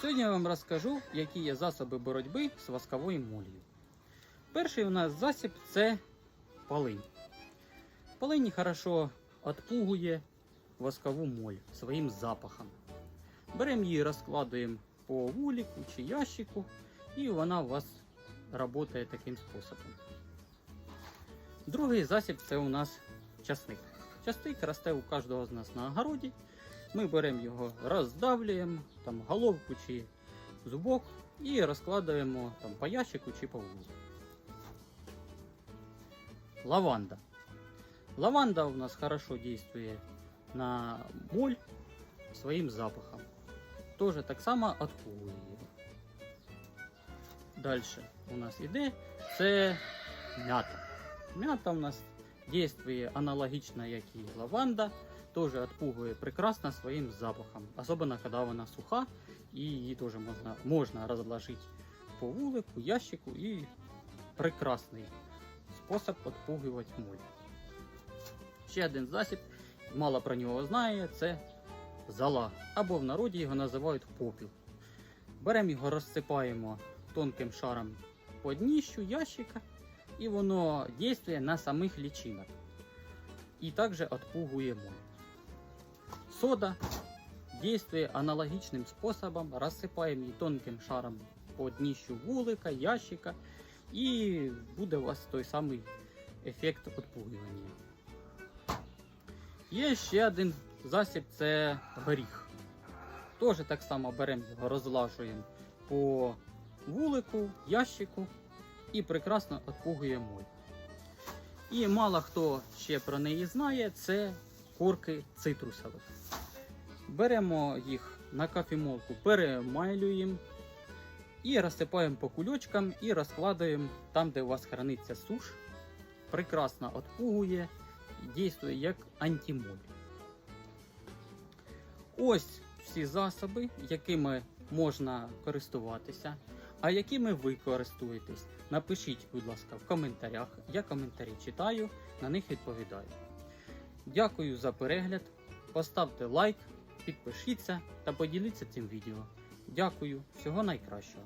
Сьогодні я вам розкажу, які є засоби боротьби з восковою молью. Перший у нас засіб це полинь. Полинь хорошо відпугує воскову моль своїм запахом. Беремо її, розкладуємо по вулику чи ящику, і вона у вас працює таким способом. Другий засіб це у нас часник. Часник росте у кожного з нас на огороді. Ми беремо його, роздавлюємо, там головку чи зубок і розкладаємо там, по ящику чи по вулику. Лаванда. Лаванда у нас хорошо действует на моль своим запахом. Тоже так само отпугує її. Дальше у нас іде це мята. Мята у нас действує аналогічно, як і лаванда, тоже отпугує прекрасно своїм запахом. Особенно коли вона суха, і її теж можна, можна розложити по вулику, ящику і прекрасний спосіб відпугувати моль. Ще один засіб, мало про нього знає, це зола. Або в народі його називають попіл. Беремо його, розсипаємо тонким шаром по дніщу ящика, і воно діє на самих лічинок. І також відпугує моль. Сода діє аналогічним способом, розсипаємо її тонким шаром по дніщу вулика, ящика, і буде у вас той самий ефект відпугування. Є ще один засіб це горіх. Теж так само беремо його, розлажуємо по вулику, ящику і прекрасно відпугує моль. І мало хто ще про неї знає, це корки цитрусових. Беремо їх на кофемолку, перемайлюємо і розсипаємо по кульочкам і розкладаємо там, де у вас храниться суш. Прекрасно відпугує і дійствує як антимоль. Ось всі засоби, якими можна користуватися. А якими ви користуєтесь? Напишіть, будь ласка, в коментарях. Я коментарі читаю, на них відповідаю. Дякую за перегляд. Поставте лайк, підпишіться та поділіться цим відео. Дякую, всього найкращого.